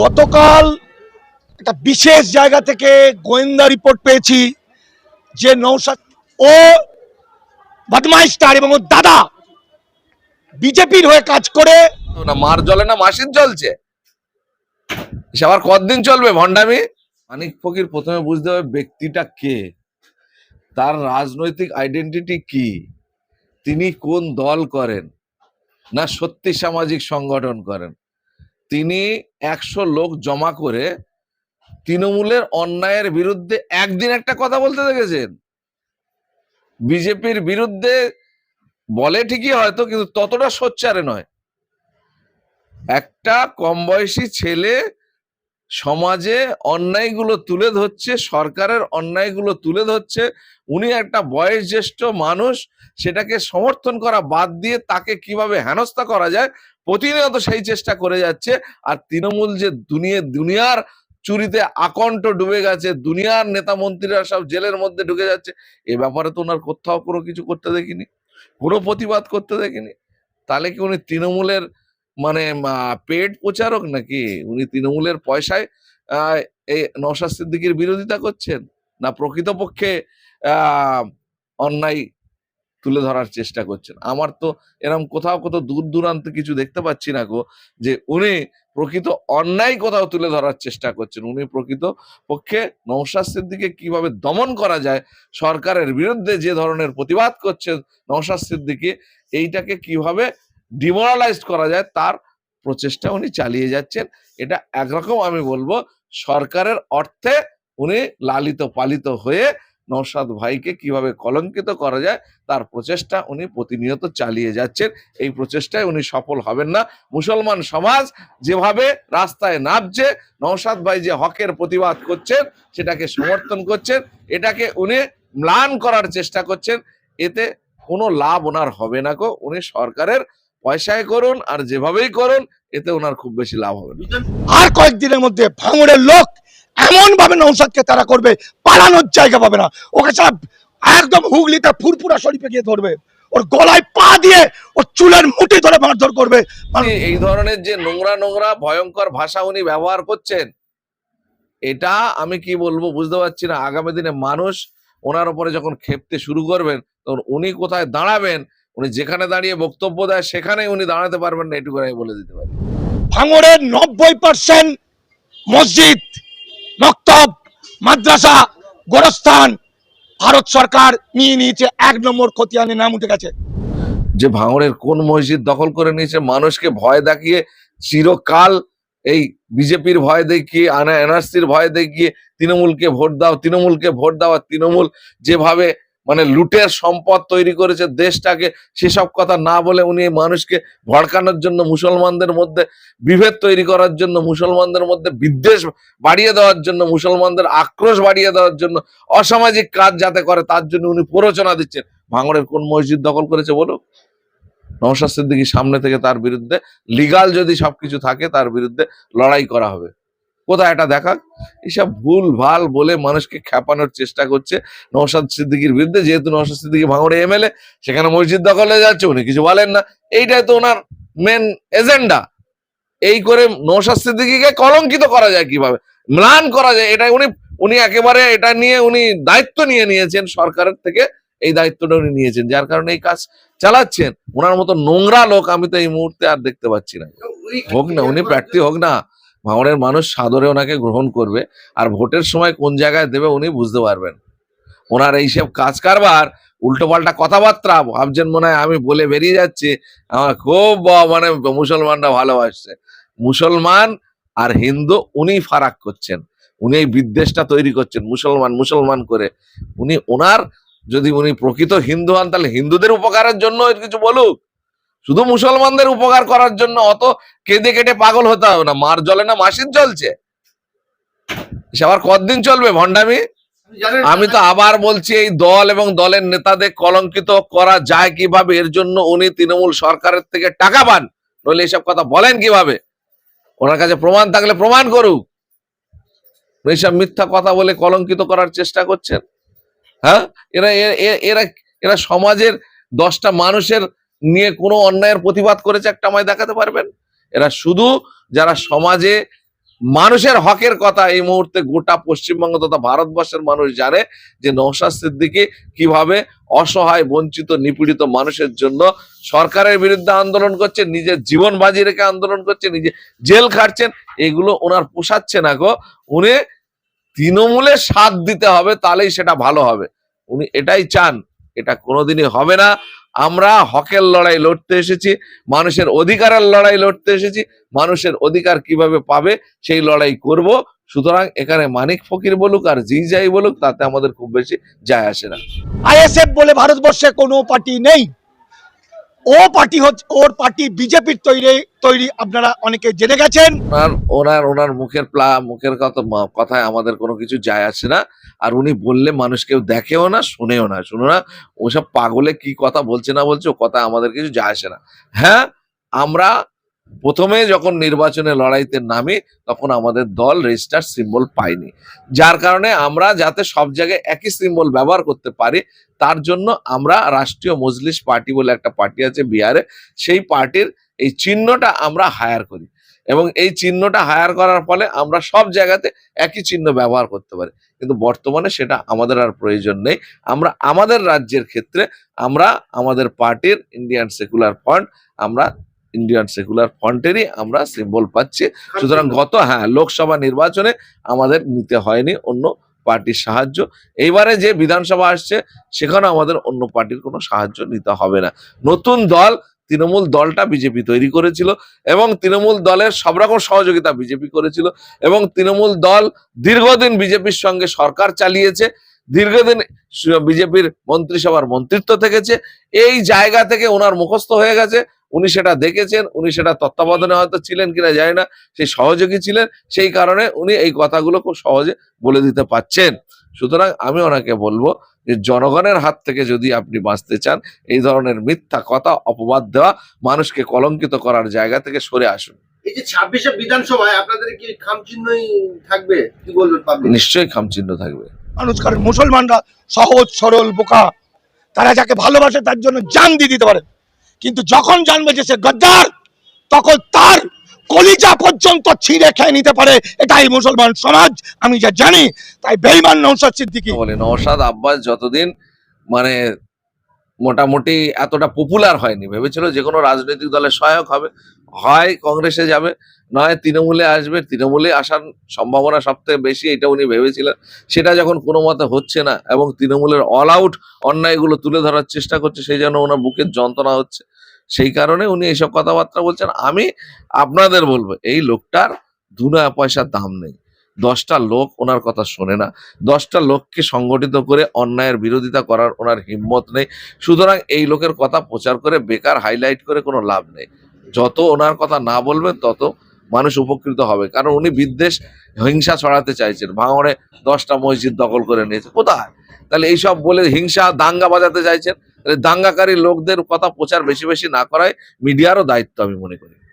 গতকাল একটা বিশেষ জায়গা থেকে গোয়েন্দা রিপোর্ট পেয়েছি যে নৌসাদ ও বদমাইশ তার এবং ওর দাদা বিজেপির হয়ে কাজ করে। না মার জলে না মাসির চলছে সে আবার কতদিন চলবে ভণ্ডামি? মানিক ফকির প্রথমে বুঝতে হবে ব্যক্তিটা কে। তার রাজনৈতিক আইডেন্টিটি কি? তিনি কোন দল করেন? না সত্যি সামাজিক সংগঠন করেন? তিনি একশো লোক জমা করে তৃণমূলের অন্যায়ের বিরুদ্ধে একদিন একটা কথা বলতে দেখেছেন। বিজেপির বিরুদ্ধে বলে ঠিকই হয়তো, কিন্তু ততটা সোচ্চারে নয়। একটা কম বয়সী ছেলে সমাজে অন্যায়গুলো তুলে ধরছে, সরকারের অন্যায়গুলো তুলে ধরছে, উনি একটা বয়োজ্যেষ্ঠ মানুষ, সেটাকে সমর্থন করা বাদ দিয়ে তাকে কীভাবে হেনস্থা করা যায় প্রতিনিয়ত সেই চেষ্টা করে যাচ্ছে। আর তৃণমূল যে দুনিয়া, দুনিয়ার চুরিতে আকণ্ঠ ডুবে গেছে, দুনিয়ার নেতা মন্ত্রীরা সব জেলের মধ্যে ঢুকে যাচ্ছে, এ ব্যাপারে তো ওনার কোথাও কোনো কিছু করতে দেখিনি, কোনো প্রতিবাদ করতে দেখিনি। তাহলে কি উনি তৃণমূলের মানে পেট প্রচারক নাকি? উনি তৃণমূলের পয়সায় এই নওশাদ সিদ্দিকির বিরোধিতা করছেন? না প্রকৃতপক্ষে অন্যায় তুলে ধরার চেষ্টা করছেন। আমার তো এরকম কোথাও কোথাও দূর দূরান্তে কিছু দেখতে পাচ্ছি না গো, যে উনি প্রকৃত অন্যায় কোথাও তুলে ধরার চেষ্টা করছেন। উনি প্রকৃত পক্ষে নৌশাদ সিদ্দিকে কীভাবে দমন করা যায়, সরকারের বিরুদ্ধে যে ধরনের প্রতিবাদ করছেন নৌশাদ সিদ্দিকি, এইটাকে কীভাবে ডিমোরালাইজ করা যায় তার প্রচেষ্টা উনি চালিয়ে যাচ্ছেন। এটা একরকম আমি বলব, সরকারের অর্থে উনি লালিত পালিত হয়ে নৌসাদ ভাইকে কীভাবে কলঙ্কিত করা যায়, তার প্রচেষ্টা উনি প্রতিনিয়ত চালিয়ে যাচ্ছেন। এই প্রচেষ্টায় উনি সফল হবেন না। মুসলমান সমাজ যেভাবে রাস্তায় নামছে নৌসাদ ভাই যে হকের প্রতিবাদ করছেন, সেটাকে সমর্থন করছেন, এটাকে উনি ম্লান করার চেষ্টা করছেন, এতে কোনো লাভ ওনার হবে না গো। উনি সরকারের পয়সায় করুন আর যেভাবেই করুন, এতে ওনার খুব বেশি লাভ হবে না। আর কয়েকদিনের মধ্যে ভাঙড়ের লোক এমন ভাবে নৌসাদকে তারা করবে পালানোর জায়গা পাবে না। ওকে ছাড়া একদম হুগলিতে ফুরপুরা শরীফে গিয়ে ধরবে। ওর গলায় পা দিয়ে ওর চুলের মুঠি ধরে মারধর করবে। এই ধরনের যে নোংরা নোংরা ভয়ঙ্কর ভাষা উনি ব্যবহার করছেন এটা আমি কি বলব বুঝতে পারছি না। আগামী দিনে মানুষ ওনার উপরে যখন খেপতে শুরু করবেন তখন উনি কোথায় দাঁড়াবেন উনি যেখানে দাঁড়িয়ে বক্তব্য দেয় সেখানেই উনি দাঁড়াতে পারবেন না এটুকু আমি বলে দিতে পারি। ভাঙড়ের নব্বই পার্সেন্ট মসজিদ মক্তব, মাদ্রাসা, গোরস্থান, ভারত সরকার নিয়ে নিয়েছে এক নম্বর খতিয়ানে নাম উঠে গেছে। যে ভাঙড়ের কোন মসজিদ দখল করে নিয়েছে, মানুষকে ভয় দেখিয়ে, চিরকাল এই বিজেপির ভয় দেখিয়ে এনআরসির ভয় দেখিয়ে, তৃণমূলকে ভোট দাও, তৃণমূলকে ভোট দাও, আর তৃণমূল যেভাবে মানে লুটের সম্পদ তৈরি করেছে দেশটাকে, সেসব কথা না বলে উনি মানুষকে ভড়কানোর জন্য মুসলমানদের মধ্যে বিভেদ তৈরি করার জন্য, মুসলমানদের মধ্যে বিদ্বেষ বাড়িয়ে দেওয়ার জন্য, মুসলমানদের আক্রোশ বাড়িয়ে দেওয়ার জন্য অসামাজিক কাজ যাতে করে, তার জন্য উনি প্ররোচনা দিচ্ছেন। ভাঙড়ের কোন মসজিদ দখল করেছে বলুক নওশাদ সিদ্দিকী সামনে থেকে তার বিরুদ্ধে, লিগাল যদি সবকিছু থাকে, তার বিরুদ্ধে লড়াই করা হবে। কোথায় এটা দেখাক এসব ভুল ভালো বলে মানুষকে খেপানোর চেষ্টা করছে নওশাদ সিদ্দিকীর বিরুদ্ধে। যেহেতু নওশাদ সিদ্দিকী ভাঙড়ে এমএলএ সেখানে মসজিদ দখল হয়ে যাচ্ছে উনি কিছু বলেন না। এইটাই তো ওনার মেন এজেন্ডা এই করে নওশাদ সিদ্দিকীকে কলঙ্কিত করা যায় কীভাবে? ম্লান করা যায়। এটা উনি উনি একেবারে এটা নিয়ে উনি দায়িত্ব নিয়ে নিয়েছেন সরকারের থেকে। এই দায়িত্বটা উনি নিয়েছেন যার কারণে এই কাজ চালাচ্ছেন। ওনার মতো নোংরা লোক আমি তো এই মুহূর্তে আর দেখতে পাচ্ছি না। হোক না উনি প্রার্থী হোক না। ভাঙড়ের মানুষ সাদরে ওনাকে গ্রহণ করবে আর ভোটের সময় কোন জায়গায় দেবে উনি বুঝতে পারবেন। ওনার এইসব কাজ কারবার, উল্টো পাল্টা কথাবার্তা, ভাবছেন মনে হয় আমি বলে বেরিয়ে যাচ্ছি। আমার খুব মানে মুসলমানরা ভালোবাসছে। মুসলমান আর হিন্দু উনি ফারাক করছেন। উনি এই বিদ্বেষটা তৈরি করছেন, মুসলমান মুসলমান করে। উনি, ওনার যদি উনি প্রকৃত হিন্দু হন, তাহলে হিন্দুদের উপকারের জন্য কিছু বলুক। শুধু মুসলমানদের উপকার করার জন্য, অত কেঁদে কেটে পাগল হতে হবে না। মার জলে না মাসির চলছে সে আবার কতদিন চলবে ভণ্ডামি? আমি তো আবার বলছি, এই দল এবং দলের নেতাদের কলঙ্কিত করা যায় কীভাবে? এর জন্য উনি তৃণমূল সরকারের থেকে টাকা পান। নইলে এইসব কথা বলেন কীভাবে? ওনার কাছে প্রমাণ থাকলে প্রমাণ করুক। এইসব মিথ্যা কথা বলে কলঙ্কিত করার চেষ্টা করছেন। হ্যাঁ? এরা এরা এরা সমাজের দশটা মানুষের নিয়ে কোনো অন্যায়ের প্রতিবাদ করেছে একটা আমায় দেখাতে পারবেন? এরা শুধু যারা সমাজে মানুষের হকের কথা এই মুহূর্তে গোটা পশ্চিমবঙ্গ তথা ভারতবর্ষের মানুষ জানে যে নৌশাদ সিদ্দিকী কীভাবে অসহায়, বঞ্চিত, নিপীড়িত মানুষের জন্য সরকারের বিরুদ্ধে আন্দোলন করছে, নিজের জীবন বাজি রেখে আন্দোলন করছে, নিজে জেল খাটছেন, এগুলো ওনার পোষাচ্ছে না গো। উনি তৃণমূলে সাথ দিতে হবে, তাহলেই সেটা ভালো হবে। উনি এটাই চান, এটা কোনোদিনই হবে না। আমরা হকের লড়াই লড়তে এসেছি, মানুষের অধিকারের লড়াই লড়তে এসেছি, মানুষের অধিকার কীভাবে পাবে সেই লড়াই করব। সুতরাং এখানে মানিক ফকির বলুক আর জি যাই বলুক, তাতে আমাদের খুব বেশি যায় আসে না। আইএসএফ বলে ভারতবর্ষে কোনো পার্টি নেই। ও পার্টি হচ্ছে, ওর পার্টি বিজেপির তৈরি তৈরি, আপনারা অনেকে জেনে গেছেন। ওনার ওনার মুখের প্লা, মুখের কথা কথায় আমাদের কোনো কিছু যায় আসে না। আর উনি বললে মানুষ কেউ দেখেও না, শুনেও না। শুনো না, ওসব পাগলে কি কথা বলছে না বলছে, ও কথা আমাদের কিছু যায় আসে না। হ্যাঁ আমরা প্রথমে যখন নির্বাচনে লড়াইতে নামি, তখন আমাদের দল রেজিস্টার সিম্বল পাইনি যার কারণে আমরা যাতে সব জায়গায় একই সিম্বল ব্যবহার করতে পারি, তার জন্য আমরা রাষ্ট্রীয় মজলিস পার্টি বলে একটা পার্টি আছে বিহারে, সেই পার্টির এই চিহ্নটা আমরা হায়ার করি। এবং এই চিহ্নটা হায়ার করার ফলে আমরা সব জায়গাতে একই চিহ্ন ব্যবহার করতে পারি। কিন্তু বর্তমানে সেটা আমাদের আর প্রয়োজন নেই। আমরা আমাদের রাজ্যের ক্ষেত্রে আমরা আমাদের পার্টির ইন্ডিয়ান সেকুলার ফ্রন্ট আমরা ইন্ডিয়ান সেকুলার ফ্রন্টেরই আমরা সিম্বল পাচ্ছি। সুতরাং গত হ্যাঁ লোকসভা নির্বাচনে আমাদের নিতে হয়নি অন্য পার্টির সাহায্য। এইবারে যে বিধানসভা আসছে সেখানে আমাদের অন্য পার্টির কোনো সাহায্য নিতে হবে না। নতুন দল তৃণমূল দলটা বিজেপি তৈরি করেছিল এবং তৃণমূল দলের সব রকম সহযোগিতা বিজেপি করেছিল এবং তৃণমূল দল দীর্ঘদিন বিজেপির সঙ্গে সরকার চালিয়েছে। দীর্ঘদিন বিজেপির মন্ত্রিসভার মন্ত্রিত্ব থেকেছে এই জায়গা থেকে ওনার মুখস্থ হয়ে গেছে উনি সেটা দেখেছেন উনি সেটা তত্ত্বাবধানে হয়তো ছিলেন কিনা জানি না সেই সহযোগী ছিলেন সেই কারণে উনি এই কথাগুলো খুব সহজে বলে দিতে পাচ্ছেন সুতরাং আমি ওনাকে বলব যে জনগণের হাত থেকে যদি আপনি বাঁচতে চান এই ধরনের মিথ্যা কথা অপবাদ দেওয়া মানুষকে কলঙ্কিত করার জায়গা থেকে সরে আসুন। এই যে ছাব্বিশে বিধানসভায় আপনাদের কি খামচিহ্নই থাকবে? কি বলবেন নিশ্চয়ই খামচিহ্ন থাকবে। মানুষ কারণ মুসলমানরা সহজ, সরল, বোকা। তারা যাকে ভালোবাসে তার জন্য জান দিয়ে দিতে পারে। কিন্তু যখন জানবে যে সে গদ্দার, তখন তার কলিজা পর্যন্ত ছিঁড়ে খেয়ে নিতে পারে। এটাই মুসলমান সমাজ, আমি যা জানি, তাই বেইমান নৌসাদ সিদ্দিকী। বলে নৌসাদ আব্বাস যতদিন মানে মোটামুটি এতটা পপুলার হয়নি। ভেবেছিল যে কোনো রাজনৈতিক দলের সহায়ক হবে। হয় কংগ্রেসে যাবে, নয় তৃণমূলে আসবে। তৃণমূলে আসার সম্ভাবনা সব থেকে বেশি, এটা উনি ভেবেছিলেন। সেটা যখন কোনো মতে হচ্ছে না এবং তৃণমূলের অল আউট অন্যায়গুলো তুলে ধরার চেষ্টা করছে, সেই জন্য ওনার বুকের যন্ত্রণা হচ্ছে। সেই কারণে উনি এইসব কথাবার্তা বলছেন। আমি আপনাদের বলব, এই লোকটার দুনা পয়সার দাম নেই। দশটা লোক ওনার কথা শোনে না। দশটা লোককে সংগঠিত করে অন্যায়ের বিরোধিতা করার ওনার হিম্মত নেই। সুতরাং এই লোকের কথা প্রচার করে, বেকার হাইলাইট করে কোনো লাভ নেই। যত ওনার কথা না বলবেন, তত মানুষ উপকৃত হবে। কারণ উনি বিদ্বেষ, হিংসা ছড়াতে চাইছেন। ভাঙড়ে দশটা মসজিদ দখল করে নিয়েছে। কোথায়? তাহলে এইসব বলে হিংসা, দাঙ্গা বাজাতে চাইছেন? তাহলে দাঙ্গাকারী লোকদের কথা প্রচার বেশি বেশি না করায় মিডিয়ারও দায়িত্ব আমি মনে করি।